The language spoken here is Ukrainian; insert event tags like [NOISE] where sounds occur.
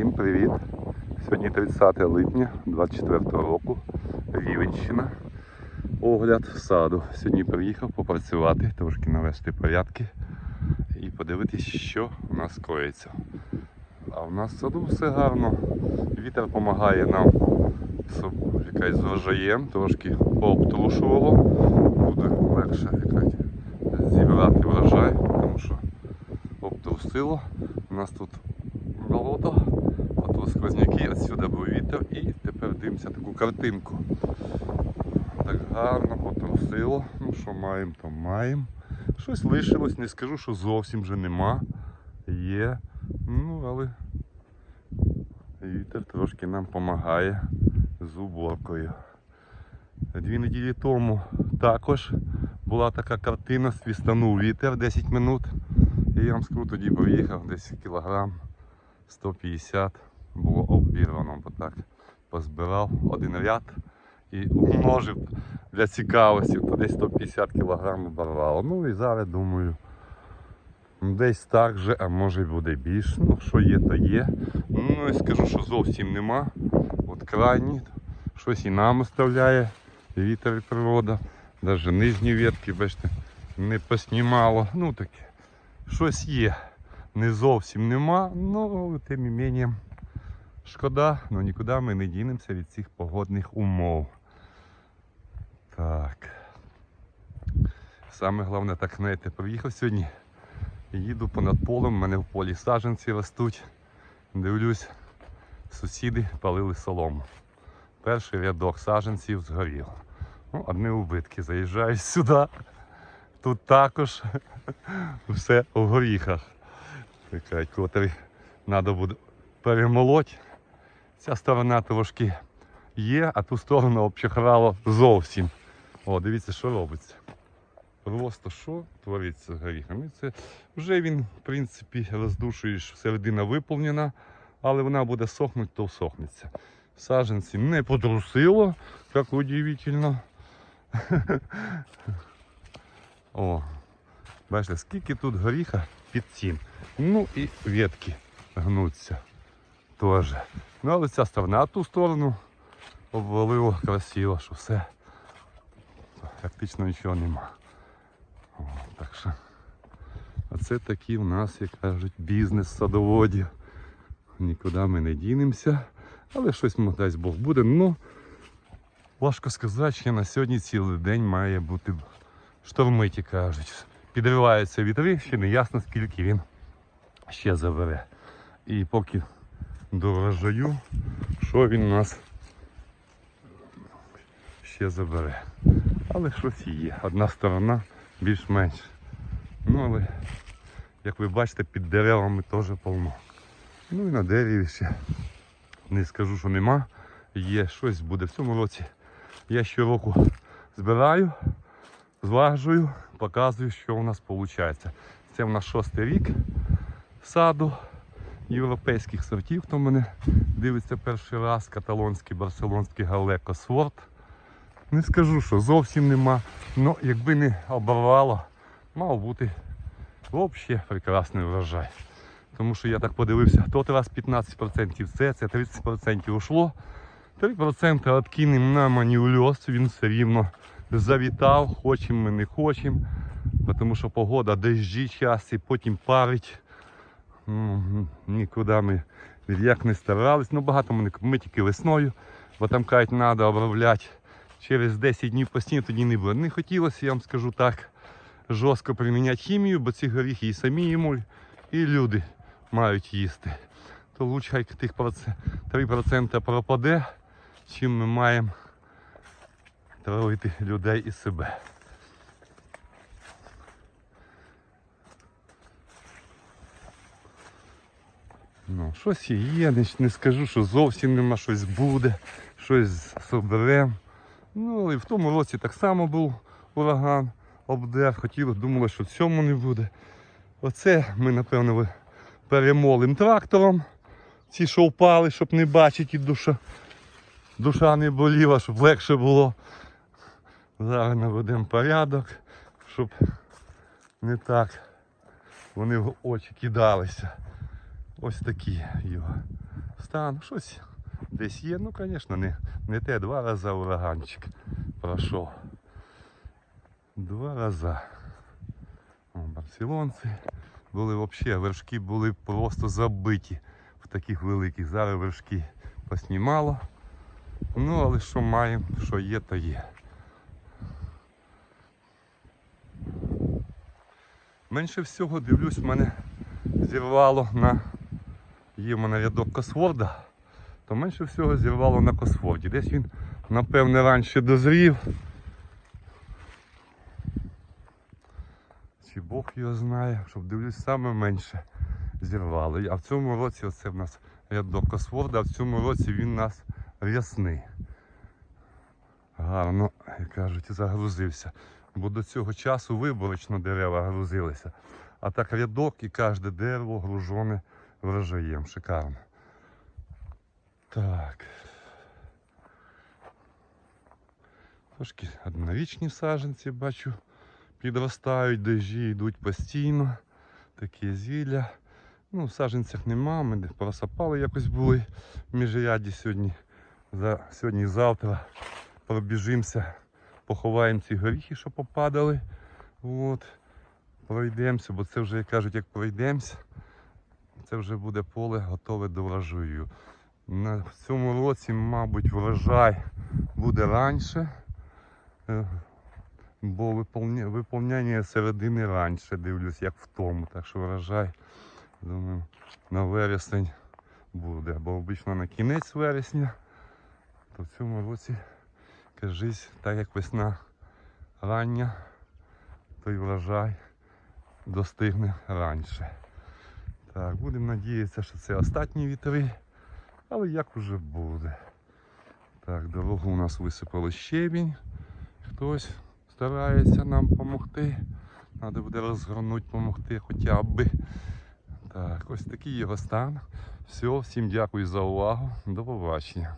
Всім привіт! Сьогодні 30 липня 24 року. Рівенщина. Огляд саду. Сьогодні приїхав попрацювати, трошки навести порядки і подивитись, що у нас коїться. А в нас в саду все гарно. Вітер допомагає нам якась з врожаєм, трошки пообтрушувало. Буде легше зібрати врожай, тому що обтрусило. У нас тут болото, а сквозняки, отсюди був вітер і тепер дивимося таку картинку. Так гарно потрусило. Ну що маємо, то маємо. Щось лишилось, не скажу, що зовсім вже нема. Є. Ну, але вітер трошки нам допомагає з уборкою. Дві неділі тому також була така картина, свістанув вітер 10 минут. І я вам скажу, тоді поїхав десь кілограм 150 було обірвано, бо так позбирав один ряд і умножив для цікавості, то десь 150 кілограм оборвало. Ну і зараз думаю, десь так же, а може буде більше. Ну, що є, то є. Ну і скажу, що зовсім нема. От крайні, щось і нам оставляє вітер і природа. Навіть нижні ветки, бачите, не поснімало. Ну таке. Щось є. Не зовсім нема, ну тим не менше шкода, але нікуди ми не дінемося від цих погодних умов. Так. Саме головне, так знаєте, приїхав сьогодні. Їду понад полем, в мене в полі саджанці ростуть. Дивлюсь, сусіди палили солому. Перший рядок саджанців згорів. Ну, одні убитки. Заїжджаю сюди. Тут також [LAUGHS] все у горіхах. Така, котрий треба буде перемолоть. Ця сторона трошки є, а ту сторону обчахрало зовсім. О, дивіться, що робиться. Просто що твориться з горіхами. Це вже він, в принципі, роздушуєш, середина виповнена, але вона буде сохнути, то всохнеться. Саженці не подрусило, як удивительно. [LAUGHS] О, бачите, скільки тут горіха під цим. Ну і ветки гнуться теж. Ну, але ця сторона, а ту сторону обвалило красиво, що все. Фактично нічого нема. О, так що оце такий у нас, як кажуть, бізнес садоводів. Нікуди ми не дінемося, але щось дасть Бог буде. Ну, важко сказати, що на сьогодні цілий день має бути штормиті, кажуть. Підриваються вітри, ще не ясно, скільки він ще забере. І поки до врожаю, що він у нас ще забере. Але щось є. Одна сторона більш-менш. Ну але, як ви бачите, під деревами теж повно. Ну і на дереві ще не скажу, що нема. Є щось буде в цьому році. Я щороку збираю, зважую, показую, що у нас виходить. Це в нас шостий рік саду європейських сортів, хто мене дивиться перший раз, каталонський, барселонський галеко сорт. Не скажу, що зовсім нема. але якби не оборвало, мав бути взагалі прекрасний врожай. Тому що я так подивився, тот раз 15% це, це 30% ушло. 3% відкинемо на манівльос, він все рівно завітав, хочемо ми не хочемо. Тому що погода дощі часті, потім парить. Нікуди ми як не старались. Ну багато ми, ми тільки весною, бо там кажуть, треба обробляти через 10 днів постійно, тоді не буде. Не хотілося, я вам скажу так, жорстко приміняти хімію, бо ці горіхи і самі їмуть, і люди мають їсти. То лучше хай тих 3% пропаде, чим ми маємо травити людей і себе. Ну, щось є, не, не скажу, що зовсім нема, щось буде, щось соберемо. Ну, але в тому році так само був ураган, обдер, хотіли, думали, що в цьому не буде. Оце ми, напевно, перемолим трактором. Ці, що впали, щоб не бачити, і душа, душа не боліла, щоб легше було. Зараз наведемо порядок, щоб не так вони в очі кидалися. Ось такі його стан. Щось десь є. Ну, звісно, не, не те два рази ураганчик пройшов. Два рази. Барселонці були взагалі, вершки були просто забиті в таких великих. Зараз вершки поснімало. Ну, але що маємо, що є, то є. Менше всього дивлюсь, мене зірвало на. Є в рядок Косворда, то менше всього зірвало на Косворді. Десь він, напевне, раніше дозрів. Чи Бог його знає, щоб дивлюсь, саме менше зірвало. А в цьому році оце в нас рядок Косворда, а в цьому році він нас рясний. Гарно, як кажуть, загрузився. Бо до цього часу виборочно дерева грузилися. А так рядок і кожне дерево гружене врожаєм. Шикарно. Так. Трошки однорічні саджанці бачу. Підростають, дожі йдуть постійно. Такі зілля. Ну, в саджанцях нема, ми просапали якось були в міжряді сьогодні. За сьогодні і завтра пробіжимося, поховаємо ці горіхи, що попадали. От. Пройдемося, бо це вже, як кажуть, як пройдемося, це вже буде поле готове до врожаю. На цьому році, мабуть, врожай буде раніше, е, бо виповняння середини раніше, дивлюсь, як в тому. Так що врожай, думаю, на вересень буде. Бо обично на кінець вересня, то в цьому році, кажись, так як весна рання, то й врожай достигне раніше. Так, будемо надіятися, що це останні вітри, але як уже буде. Так, дорогу у нас висипало щебінь. Хтось старається нам допомогти. Треба буде розгорнути, допомогти хоча б. Так, ось такий його стан. Все, всім дякую за увагу. До побачення.